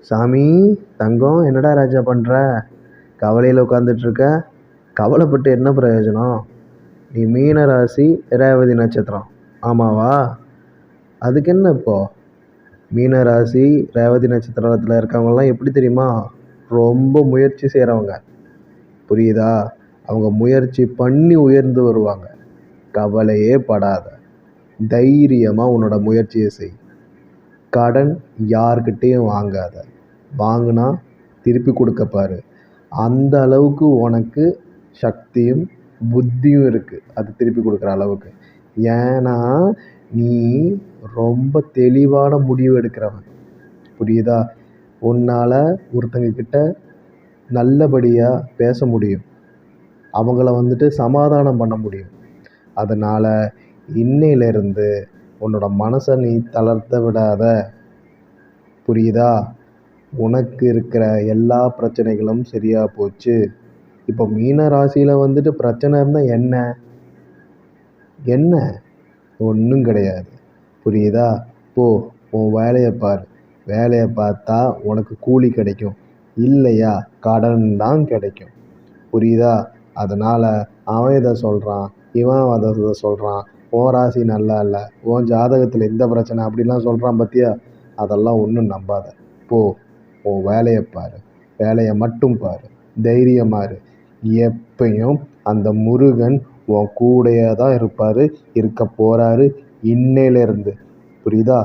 சாமி தங்கம் என்னடா ராஜா பண்ணுற கவலையில் உட்காந்துட்ருக்க கவலைப்பட்டு என்ன பிரயோஜனம்? நீ மீன ராசி ரேவதி நட்சத்திரம். ஆமாவா? அதுக்கு என்ன இப்போ? மீன ராசி ரேவதி நட்சத்திரத்தில் இருக்கவங்கலாம் எப்படி தெரியுமா? ரொம்ப முயற்சி செய்கிறவங்க புரியுதா? அவங்க முயற்சி பண்ணி உயர்ந்து வருவாங்க. கவலையே படாத. தைரியமாக உன்னோட முயற்சியை செய். கடன் யார்கிட்டேயும் வாங்காத. வாங்கினா திருப்பி கொடுக்க அந்த அளவுக்கு உனக்கு சக்தியும் புத்தியும் இருக்குது அது திருப்பி கொடுக்குற அளவுக்கு. ஏன்னா நீ ரொம்ப தெளிவான முடிவு எடுக்கிறவன். புரியுதா? உன்னால் ஒருத்தங்க கிட்ட நல்லபடியாக பேச முடியும். அவங்கள வந்துட்டு சமாதானம் பண்ண முடியும். அதனால் இன்னையிலேருந்து உன்னோட மனசை நீ தளர்த்த விடாத. புரியுதா? உனக்கு இருக்கிற எல்லா பிரச்சனைகளும் சரியாக போச்சு. இப்போ மீன ராசியில் வந்துட்டு பிரச்சனை இருந்தால் என்ன? என்ன? ஒன்றும் கிடையாது. புரியுதா? போ உன் வேலையை பார். வேலையை பார்த்தா உனக்கு கூலி கிடைக்கும். இல்லையா? கடன் தான் கிடைக்கும். புரியுதா? அதனால் அவன் இதை சொல்கிறான் இவன் அதை சொல்கிறான் உன் ராசி நல்லா இல்லை. உன் ஜாதகத்தில் இந்த பிரச்சனை அப்படிலாம் சொல்கிறான் பார்த்தியா அதெல்லாம் ஒன்றும் நம்பாத. போ உன் வேலையை பார். வேலையை மட்டும் பார். தைரியமாரு இரு. எப்பயும் அந்த முருகன் உன் கூடயே தான் இருப்பார் இருக்க போகிறாரு இன்னையிலேருந்து. புரியுதா?